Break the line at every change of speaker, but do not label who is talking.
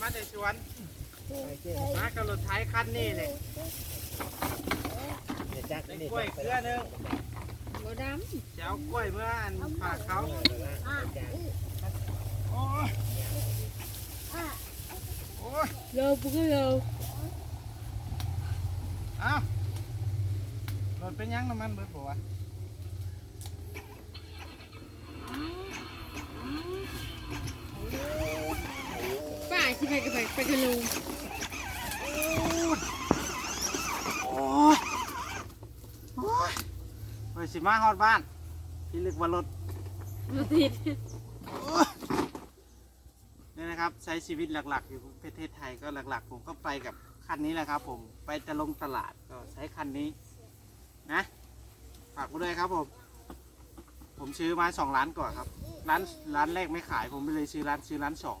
มาแต่สวนมากับรถไถคันนี้เลย
เดี๋ยวจัก
ได้
นี่
กล้วยเครือหนึง
บ่ด
จะเอากล้วยเมื่ออันฝากเขาโอ้ยโอ้ยำ
เร็วปุ๊กเร็ว
เอ้ารถเป็นหยังน้ำมันเบิดบ่วะ
ป้าสิไปกับไปไปกันลุง
โอ้ยโอ้ยเฮ้ยสิมาฮอดบ้าน พี่ลึกว่ารถ
รถติด
เนี่ยนะครับใช้ชีวิตหลักๆ อยู่ประเทศไทยก็หลักๆ ผมก็ไปกับคันนี้แหละครับ ผมไปจะลงตลาดก็ใช้คันนี้นะฝากไว้ด้วยครับผม ผมซื้อมาสองล้านก่อนครับ ร้านร้านแรกไม่ขายผมไปเลยซื้อร้านซื้อร้านสอง